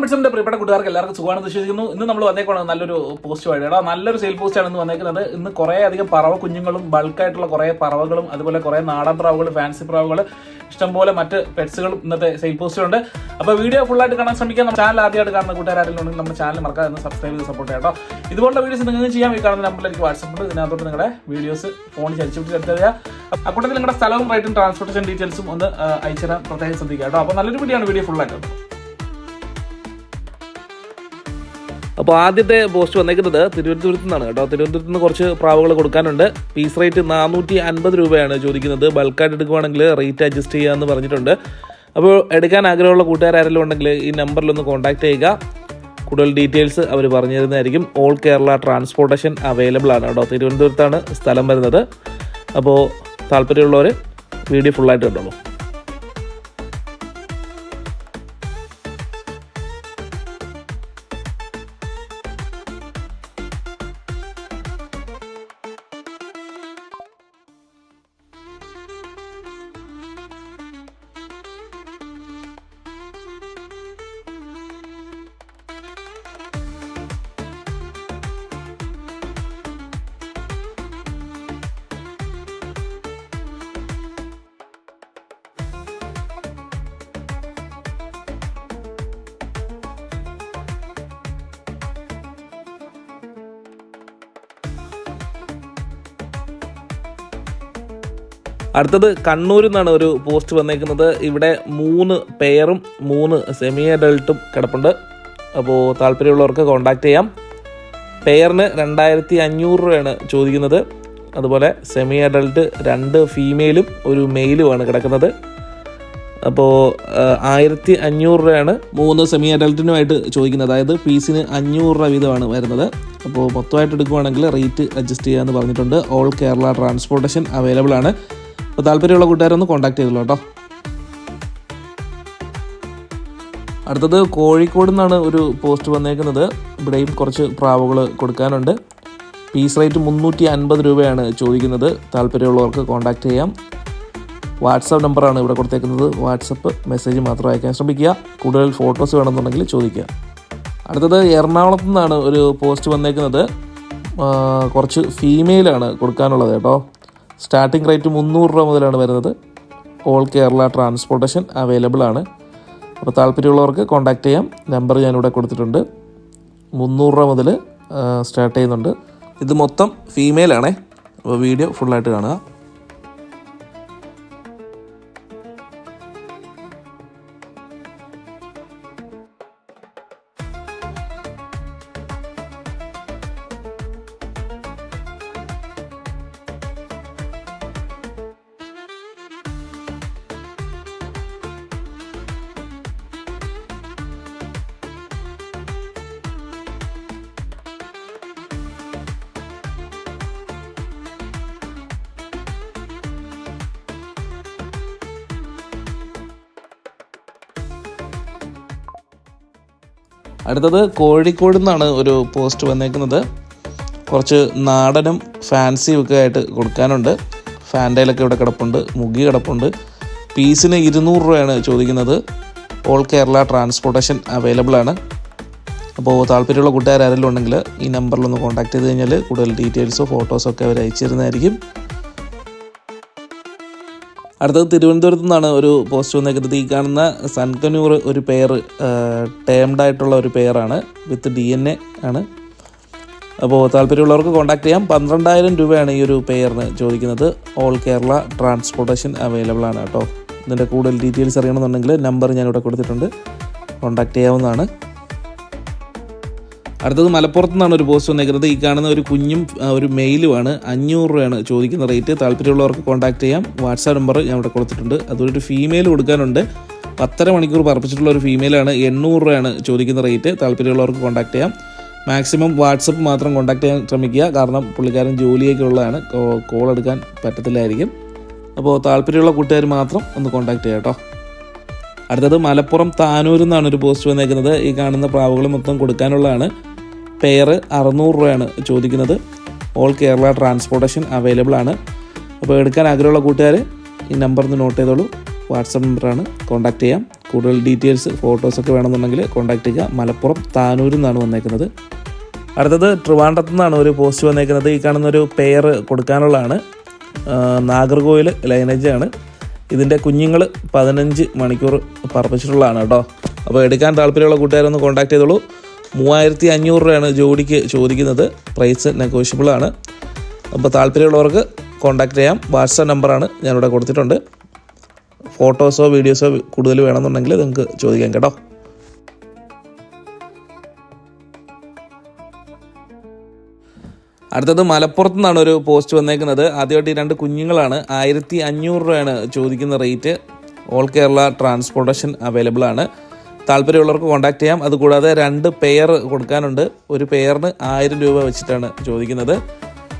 പിടിച്ചതിന്റെ പ്രിയപ്പെട്ട കൂട്ടുകാർക്ക് എല്ലാവർക്കും സുഖമാണ് വിശ്വസിക്കുന്നു. ഇന്ന് നമ്മൾ വന്നേക്കാണ് നല്ലൊരു പോസ്റ്റ് വഴി എടാ നല്ലൊരു സെയിൽ പോസ്റ്റ് ആണ് ഇന്ന് വന്നേക്കുന്നത്. ഇന്ന് കുറേ അധികം പറവ കുഞ്ഞുങ്ങളും ബൾക്കായിട്ടുള്ള കുറേ പറവകളും അതുപോലെ കുറേ നാടൻ പ്രാവുകൾ ഫാൻസി പ്രാവുകൾ ഇഷ്ടംപോലെ മറ്റ് പെറ്റ്സുകളും ഇന്നത്തെ സെയിൽ പോസ്റ്റിലുണ്ട് അപ്പോൾ വീഡിയോ ഫുൾ ആയിട്ട് കാണാൻ ശ്രമിക്കാം. നമ്മുടെ ചാനൽ ആദ്യമായിട്ട് കാണുന്ന കൂട്ടുകാരെങ്കിലും ഉണ്ടെങ്കിൽ നമ്മുടെ ചാനൽ മറക്കാതെ ഒന്ന് സബ്സ്ക്രൈബ് ചെയ്ത് സപ്പോർട്ട് ചെയ്യാം കേട്ടോ ഇതുപോലുള്ള വീഡിയോസ് നിങ്ങൾക്ക് ചെയ്യാം. ഈ കാണുന്ന നമ്പറിലേക്ക് വാട്സപ്പ് ഇതിനകത്തോട്ട് നിങ്ങളുടെ വീഡിയോസ് ഫോൺ ചരിച്ചു എടുത്ത് തരിക. അക്കൂട്ടത്തിൽ നിങ്ങളുടെ സ്ഥലവും റൈറ്റും ട്രാൻസ്പോർട്ടേഷൻ ഡീറ്റെയിൽസും ഒന്ന് അയച്ചു തരാൻ പ്രത്യേകം ശ്രദ്ധിക്കുക കേട്ടോ അപ്പോൾ നല്ലൊരു വീഡിയോ ആണ്. വീഡിയോ ഫുൾ ആയിട്ട്. അപ്പോൾ ആദ്യത്തെ പോസ്റ്റ് വന്നേക്കുന്നത് തിരുവനന്തപുരത്ത് നിന്നാണ് കേട്ടോ. തിരുവനന്തപുരത്ത് നിന്ന് കുറച്ച് പ്രാവുകൾ കൊടുക്കാനുണ്ട്. പീസ് റേറ്റ് നാനൂറ്റി അൻപത് രൂപയാണ് ചോദിക്കുന്നത്. ബൾക്കായിട്ട് എടുക്കുവാണെങ്കിൽ റേറ്റ് അഡ്ജസ്റ്റ് ചെയ്യാമെന്ന് പറഞ്ഞിട്ടുണ്ട്. അപ്പോൾ എടുക്കാൻ ആഗ്രഹമുള്ള കൂട്ടുകാരെല്ലാം ഉണ്ടെങ്കിൽ ഈ നമ്പറിലൊന്ന് കോൺടാക്ട് ചെയ്യുക. കൂടുതൽ ഡീറ്റെയിൽസ് അവർ പറഞ്ഞു തരുന്നതായിരിക്കും ഓൾ കേരള ട്രാൻസ്പോർട്ടേഷൻ അവൈലബിൾ ആണ് കേട്ടോ. തിരുവനന്തപുരത്താണ് സ്ഥലം വരുന്നത്. അപ്പോൾ താല്പര്യമുള്ളവർ വീഡിയോ ഫുള്ളായിട്ട് കണ്ടോളൂ. അടുത്തത് കണ്ണൂരിൽ നിന്നാണ് ഒരു പോസ്റ്റ് വന്നേക്കുന്നത്. ഇവിടെ മൂന്ന് പെയറും മൂന്ന് സെമി അഡൾട്ടും കിടപ്പുണ്ട്. അപ്പോൾ താല്പര്യമുള്ളവർക്ക് കോൺടാക്ട് ചെയ്യാം. പെയറിന് രണ്ടായിരത്തി അഞ്ഞൂറ് രൂപയാണ് ചോദിക്കുന്നത്. അതുപോലെ സെമി അഡൾട്ട് രണ്ട് ഫീമെയിലും ഒരു മെയിലുമാണ് കിടക്കുന്നത്. അപ്പോൾ ആയിരത്തി അഞ്ഞൂറ് രൂപയാണ് മൂന്ന് സെമി അഡൾട്ടിനുമായിട്ട് ചോദിക്കുന്നത്. അതായത് പീസിന് അഞ്ഞൂറ് രൂപ വീതമാണ് വരുന്നത്. അപ്പോൾ മൊത്തമായിട്ട് എടുക്കുവാണെങ്കിൽ റേറ്റ് അഡ്ജസ്റ്റ് ചെയ്യാമെന്ന് പറഞ്ഞിട്ടുണ്ട്. ഓൾ കേരള ട്രാൻസ്പോർട്ടേഷൻ അവൈലബിൾ ആണ്. അപ്പോൾ താല്പര്യമുള്ള കൂട്ടുകാരൊന്ന് കോൺടാക്ട് ചെയ്തോളൂ കേട്ടോ. അടുത്തത് കോഴിക്കോട് നിന്നാണ് ഒരു പോസ്റ്റ് വന്നേക്കുന്നത്. ഇവിടെയും കുറച്ച് പ്രാവുകൾ കൊടുക്കാനുണ്ട്. പീസ് റേറ്റ് മുന്നൂറ്റി അൻപത് രൂപയാണ് ചോദിക്കുന്നത്. താല്പര്യമുള്ളവർക്ക് കോൺടാക്ട് ചെയ്യാം. വാട്സപ്പ് നമ്പറാണ് ഇവിടെ കൊടുത്തേക്കുന്നത്. വാട്സപ്പ് മെസ്സേജ് മാത്രം അയക്കാൻ ശ്രമിക്കുക. കൂടുതൽ ഫോട്ടോസ് വേണമെന്നുണ്ടെങ്കിൽ ചോദിക്കുക. അടുത്തത് എറണാകുളത്ത് നിന്നാണ് ഒരു പോസ്റ്റ് വന്നേക്കുന്നത്. കുറച്ച് ഫീമെയിലാണ് കൊടുക്കാനുള്ളത് കേട്ടോ. സ്റ്റാർട്ടിംഗ് റേറ്റ് മുന്നൂറ് രൂപ മുതലാണ് വരുന്നത്. ഓൾ കേരള ട്രാൻസ്പോർട്ടേഷൻ അവൈലബിൾ ആണ്. അപ്പോൾ താല്പര്യമുള്ളവർക്ക് കോൺടാക്ട് ചെയ്യാം. നമ്പർ ഞാനിവിടെ കൊടുത്തിട്ടുണ്ട്. മുന്നൂറ് രൂപ മുതൽ സ്റ്റാർട്ട് ചെയ്യുന്നുണ്ട്. ഇത് മൊത്തം ഫീമെയിലാണേ അപ്പോൾ വീഡിയോ ഫുള്ളായിട്ട് കാണുക. അടുത്തത് കോഴിക്കോട് നിന്നാണ് ഒരു പോസ്റ്റ് വന്നേക്കുന്നത്. കുറച്ച് നാടനും ഫാൻസിയും ഒക്കെ ആയിട്ട് കൊടുക്കാനുണ്ട്. ഫാൻഡയിലൊക്കെ ഇവിടെ കിടപ്പുണ്ട് മുഗി കിടപ്പുണ്ട്. പീസിന് ഇരുന്നൂറ് രൂപയാണ് ചോദിക്കുന്നത്. ഓൾ കേരള ട്രാൻസ്പോർട്ടേഷൻ അവൈലബിൾ ആണ്. അപ്പോൾ താല്പര്യമുള്ള കൂട്ടുകാർ ഉണ്ടെങ്കിൽ ഈ നമ്പറിലൊന്ന് കോൺടാക്ട് ചെയ്ത് കഴിഞ്ഞാൽ കൂടുതൽ ഡീറ്റെയിൽസോ ഫോട്ടോസോ ഒക്കെ അവർ അയച്ചു തരുന്നതായിരിക്കും. അടുത്തത് തിരുവനന്തപുരത്തു നിന്നാണ് ഒരു പോസ്റ്റ് വന്നേക്കുന്നത്. ഈ കാണുന്ന സൺകനൂർ ഒരു പെയർ ടേംഡ് ആയിട്ടുള്ള ഒരു പെയറാണ് വിത്ത് ഡി എൻ എ ആണ്. അപ്പോൾ താല്പര്യമുള്ളവർക്ക് കോൺടാക്ട് ചെയ്യാം. പന്ത്രണ്ടായിരം രൂപയാണ് ഈ ഒരു പെയറിന് ചോദിക്കുന്നത്. ഓൾ കേരള ട്രാൻസ്പോർട്ടേഷൻ അവൈലബിൾ ആണ് കേട്ടോ. ഇതിന്റെ കൂടുതൽ ഡീറ്റെയിൽസ് അറിയണമെന്നുണ്ടെങ്കിൽ നമ്പർ ഞാനിവിടെ കൊടുത്തിട്ടുണ്ട്. കോൺടാക്ട് ചെയ്യാവുന്നതാണ്. അടുത്തത് മലപ്പുറത്ത് നിന്നാണ് ഒരു പോസ്റ്റ് വന്നേക്കുന്നത്. ഈ കാണുന്ന ഒരു കുഞ്ഞും ഒരു മെയിലുമാണ്. അഞ്ഞൂറ് രൂപയാണ് ചോദിക്കുന്ന റേറ്റ്. താല്പര്യമുള്ളവർക്ക് കോൺടാക്ട് ചെയ്യാം. വാട്സാപ്പ് നമ്പർ ഞാൻ ഇവിടെ കൊടുത്തിട്ടുണ്ട്. അതുപോലെ ഫീമെയിൽ കൊടുക്കാനുണ്ട്. പത്തര മണിക്കൂർ പറപ്പിച്ചിട്ടുള്ള ഒരു ഫീമെയിലാണ് എണ്ണൂറ് രൂപയാണ് ചോദിക്കുന്ന റേറ്റ്. താല്പര്യമുള്ളവർക്ക് കോൺടാക്ട് ചെയ്യാം. മാക്സിമം വാട്സപ്പ് മാത്രം കോൺടാക്ട് ചെയ്യാൻ ശ്രമിക്കുക. കാരണം പുള്ളിക്കാരൻ ജോലിയൊക്കെ ഉള്ളതാണ്. കോൾ എടുക്കാൻ പറ്റത്തില്ലായിരിക്കും. അപ്പോൾ താല്പര്യമുള്ള കൂട്ടുകാർ മാത്രം ഒന്ന് കോൺടാക്ട് ചെയ്യാം കേട്ടോ. അടുത്തത് മലപ്പുറം താനൂരിൽ നിന്നാണ് ഒരു പോസ്റ്റ് വന്നേക്കുന്നത്. ഈ കാണുന്ന പ്രാവുകൾ മൊത്തം കൊടുക്കാനുള്ളതാണ്. പെയർ അറുന്നൂറ് രൂപയാണ് ചോദിക്കുന്നത്. ഓൾ കേരള ട്രാൻസ്പോർട്ടേഷൻ അവൈലബിൾ ആണ്. അപ്പോൾ എടുക്കാൻ ആഗ്രഹമുള്ള കൂട്ടുകാർ ഈ നമ്പർ ഒന്ന് നോട്ട് ചെയ്തോളൂ. വാട്സപ്പ് നമ്പറാണ് കോൺടാക്ട് ചെയ്യാം. കൂടുതൽ ഡീറ്റെയിൽസ് ഫോട്ടോസൊക്കെ വേണമെന്നുണ്ടെങ്കിൽ കോൺടാക്ട് ചെയ്യുക. മലപ്പുറം താനൂരിൽ നിന്നാണ് വന്നേക്കുന്നത്. അടുത്തത് ട്രിവാൻഡ്രത്തു നിന്നാണ് ഒരു പോസ്റ്റ് വന്നേക്കുന്നത്. ഈ കാണുന്ന ഒരു പെയർ കൊടുക്കാനുള്ളതാണ്. നാഗർകോയിൽ നാഗർകോവിൽ ലൈനേജ് ആണ്. ഇതിന്റെ കുഞ്ഞുങ്ങൾ പതിനഞ്ച് മണിക്കൂർ പറപ്പിച്ചിട്ടുള്ളതാണ് കേട്ടോ. അപ്പോൾ എടുക്കാൻ താല്പര്യമുള്ള കൂട്ടുകാരൊന്ന് കോൺടാക്ട് ചെയ്തോളൂ. മൂവായിരത്തി അഞ്ഞൂറ് രൂപയാണ് ജോഡിക്ക് ചോദിക്കുന്നത്. പ്രൈസ് നെഗോഷ്യബിൾ ആണ്. അപ്പോൾ താല്പര്യമുള്ളവർക്ക് കോൺടാക്ട് ചെയ്യാം. വാട്സാപ്പ് നമ്പറാണ് ഞാനിവിടെ കൊടുത്തിട്ടുണ്ട്. ഫോട്ടോസോ വീഡിയോസോ കൂടുതൽ വേണമെന്നുണ്ടെങ്കിൽ നിങ്ങൾക്ക് ചോദിക്കാം കേട്ടോ. അടുത്തത് മലപ്പുറത്ത് നിന്നാണ് ഒരു പോസ്റ്റ് വന്നേക്കുന്നത്. ആദ്യമായിട്ട് ഈ രണ്ട് കുഞ്ഞുങ്ങളാണ് ആയിരത്തി അഞ്ഞൂറ് രൂപയാണ് ചോദിക്കുന്ന rate all Kerala transportation available ആണ്. താല്പര്യമുള്ളവർക്ക് കോൺടാക്ട് ചെയ്യാം. അതുകൂടാതെ രണ്ട് പെയർ കൊടുക്കാനുണ്ട്. ഒരു പെയറിന് ആയിരം രൂപ വെച്ചിട്ടാണ് ചോദിക്കുന്നത്.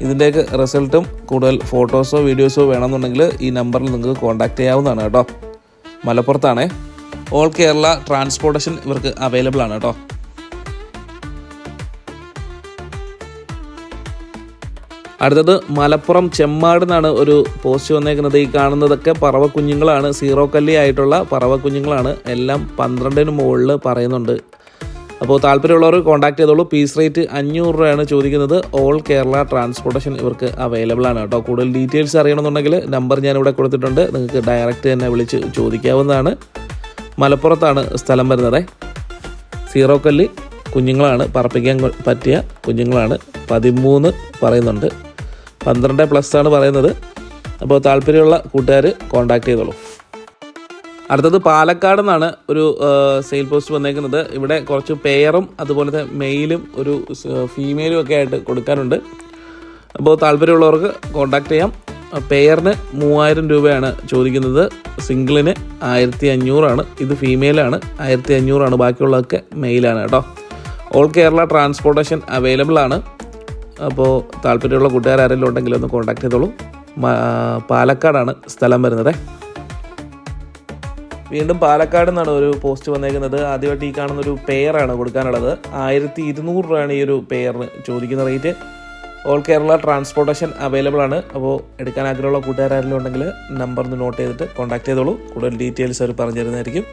ഇതിന്റെയൊക്കെ റിസൾട്ടും കൂടുതൽ ഫോട്ടോസോ വീഡിയോസോ വേണമെന്നുണ്ടെങ്കിൽ ഈ നമ്പറിൽ നിങ്ങൾക്ക് കോൺടാക്ട് ചെയ്യാവുന്നതാണ് കേട്ടോ. മലപ്പുറത്താണേ. ഓൾ കേരള ട്രാൻസ്പോർട്ടേഷൻ ഇവർക്ക് അവൈലബിൾ ആണ് കേട്ടോ. അടുത്തത് മലപ്പുറം ചെമ്മാട് എന്നാണ് ഒരു പോസ്റ്റ് വന്നേക്കുന്നത്. ഈ കാണുന്നതൊക്കെ പറവ കുഞ്ഞുങ്ങളാണ്. സീറോ കല്ലി ആയിട്ടുള്ള പറവ കുഞ്ഞുങ്ങളാണ്. എല്ലാം പന്ത്രണ്ടിന് മുകളിൽ പറയുന്നുണ്ട്. അപ്പോൾ താല്പര്യമുള്ളവർ കോൺടാക്ട് ചെയ്തോളൂ. പീസ് റേറ്റ് അഞ്ഞൂറ് രൂപയാണ് ചോദിക്കുന്നത്. ഓൾ കേരള ട്രാൻസ്പോർട്ടേഷൻ ഇവർക്ക് അവൈലബിൾ ആണ് കേട്ടോ. കൂടുതൽ ഡീറ്റെയിൽസ് അറിയണമെന്നുണ്ടെങ്കിൽ നമ്പർ ഞാനിവിടെ കൊടുത്തിട്ടുണ്ട്. നിങ്ങൾക്ക് ഡയറക്റ്റ് തന്നെ വിളിച്ച് ചോദിക്കാവുന്നതാണ്. മലപ്പുറത്താണ് സ്ഥലം വരുന്നത്. സീറോ കല്ല് കുഞ്ഞുങ്ങളാണ്. പറപ്പിക്കാൻ പറ്റിയ കുഞ്ഞുങ്ങളാണ്. പതിമൂന്ന് പറയുന്നുണ്ട്. പന്ത്രണ്ട് പ്ലസ് ആണ് പറയുന്നത്. അപ്പോൾ താല്പര്യമുള്ള കൂട്ടുകാർ കോൺടാക്ട് ചെയ്തോളൂ. അടുത്തത് പാലക്കാട് നിന്നാണ് ഒരു സെയിൽ പോസ്റ്റ് വന്നേക്കുന്നത്. ഇവിടെ കുറച്ച് പെയറും അതുപോലത്തെ മെയിലും ഒരു ഫീമെയിലും ഒക്കെ ആയിട്ട് കൊടുക്കാനുണ്ട്. അപ്പോൾ താല്പര്യമുള്ളവർക്ക് കോൺടാക്ട് ചെയ്യാം. പെയറിന് മൂവായിരം രൂപയാണ് ചോദിക്കുന്നത്. സിംഗിളിന് ആയിരത്തി അഞ്ഞൂറാണ് ഇത് ഫീമെയിലാണ് ആയിരത്തി അഞ്ഞൂറാണ് ബാക്കിയുള്ളതൊക്കെ മെയിലാണ് കേട്ടോ. ഓൾ കേരള ട്രാൻസ്പോർട്ടേഷൻ അവൈലബിൾ ആണ്. അപ്പോൾ താല്പര്യമുള്ള കൂട്ടുകാർ ആരെങ്കിലും ഉണ്ടെങ്കിൽ ഒന്ന് കോൺടാക്ട് ചെയ്തോളൂ. പാലക്കാടാണ് സ്ഥലം വരുന്നത്. വീണ്ടും പാലക്കാട് നിന്നാണ് ഒരു പോസ്റ്റ് വന്നേക്കുന്നത്. ആദ്യമായിട്ട് ഈ കാണുന്ന ഒരു പെയറാണ് കൊടുക്കാനുള്ളത്. ആയിരത്തി ഇരുന്നൂറ് രൂപയാണ് ഈ ഒരു പെയറിന് ചോദിക്കുന്ന rate all Kerala transportation available ആണ്. അപ്പോൾ എടുക്കാൻ ആഗ്രഹമുള്ള കൂട്ടുകാരെങ്കിലും ഉണ്ടെങ്കിൽ നമ്പർ ഒന്ന് നോട്ട് ചെയ്തിട്ട് കോൺടാക്ട് ചെയ്തോളൂ. കൂടുതൽ ഡീറ്റെയിൽസ് അവർ പറഞ്ഞു തരുന്നതായിരിക്കും.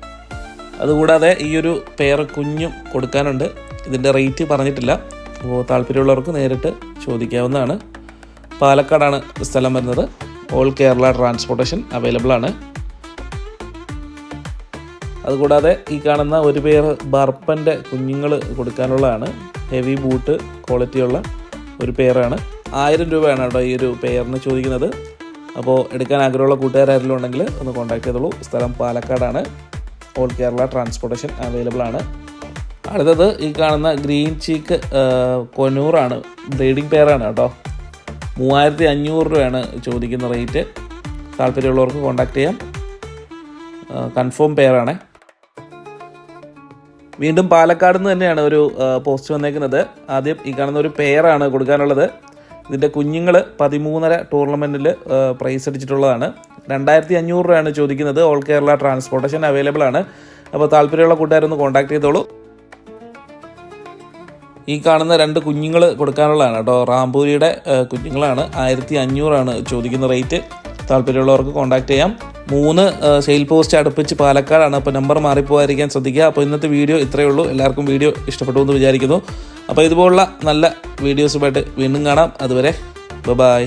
അതുകൂടാതെ ഈ ഒരു പെയർ കുഞ്ഞും കൊടുക്കാനുണ്ട്. ഇതിന്റെ റേറ്റ് പറഞ്ഞിട്ടില്ല. അപ്പോൾ താല്പര്യമുള്ളവർക്ക് നേരിട്ട് ചോദിക്കാവുന്നതാണ്. പാലക്കാടാണ് സ്ഥലം വരുന്നത്. ഓൾ കേരള ട്രാൻസ്പോർട്ടേഷൻ അവൈലബിൾ ആണ്. അതുകൂടാതെ ഈ കാണുന്ന ഒരു പേർ ബർപ്പന്റെ കുഞ്ഞുങ്ങൾ കൊടുക്കാനുള്ളതാണ്. ഹെവി ബൂട്ട് ക്വാളിറ്റിയുള്ള ഒരു പെയറാണ് ആയിരം രൂപയാണ് കേട്ടോ ഈ ഒരു പെയറിന് ചോദിക്കുന്നത്. അപ്പോൾ എടുക്കാൻ ആഗ്രഹമുള്ള കൂട്ടുകാരെങ്കിലും ഉണ്ടെങ്കിൽ ഒന്ന് കോൺടാക്ട് ചെയ്തോളൂ. സ്ഥലം പാലക്കാടാണ്. ഓൾ കേരള ട്രാൻസ്പോർട്ടേഷൻ അവൈലബിൾ ആണ്. അടുത്തത് ഈ കാണുന്ന ഗ്രീൻ ചീക്ക് കൊനൂറാണ്. ബ്രീഡിംഗ് പെയറാണ് കേട്ടോ. മൂവായിരത്തി അഞ്ഞൂറ് രൂപയാണ് ചോദിക്കുന്ന റേറ്റ്. താല്പര്യമുള്ളവർക്ക് കോൺടാക്ട് ചെയ്യാം. കൺഫേം പെയറാണേ. വീണ്ടും പാലക്കാട് നിന്ന് തന്നെയാണ് ഒരു പോസ്റ്റ് വന്നേക്കുന്നത്. ആദ്യം ഈ കാണുന്ന ഒരു പെയറാണ് കൊടുക്കാനുള്ളത്. ഇതിന്റെ കുഞ്ഞുങ്ങൾ പതിമൂന്നര ടൂർണമെന്റിൽ പ്രൈസ് അടിച്ചിട്ടുള്ളതാണ്. രണ്ടായിരത്തി അഞ്ഞൂറ് രൂപയാണ് ചോദിക്കുന്നത്. ഓൾ കേരള ട്രാൻസ്പോർട്ടേഷൻ അവൈലബിൾ ആണ്. അപ്പോൾ താല്പര്യമുള്ള കൂട്ടുകാരൊന്ന് കോൺടാക്ട് ചെയ്തോളൂ. ഈ കാണുന്ന രണ്ട് കുഞ്ഞുങ്ങൾ കൊടുക്കാനുള്ളതാണ് കേട്ടോ. റാംപൂരിയുടെ കുഞ്ഞുങ്ങളാണ്. ആയിരത്തി അഞ്ഞൂറാണ് ചോദിക്കുന്ന റേറ്റ്. താല്പര്യമുള്ളവർക്ക് കോൺടാക്ട് ചെയ്യാം. മൂന്ന് സെയിൽ പോസ്റ്റ് അടുപ്പിച്ച് പാലക്കാടാണ്. അപ്പോൾ നമ്പർ മാറിപ്പോകാതിരിക്കാൻ ശ്രദ്ധിക്കുക. അപ്പോൾ ഇന്നത്തെ വീഡിയോ ഇത്രയേ ഉള്ളൂ. എല്ലാവർക്കും വീഡിയോ ഇഷ്ടപ്പെട്ടു എന്ന് വിചാരിക്കുന്നു. അപ്പോൾ ഇതുപോലുള്ള നല്ല വീഡിയോസുമായിട്ട് വീണ്ടും കാണാം. അതുവരെ ബൈ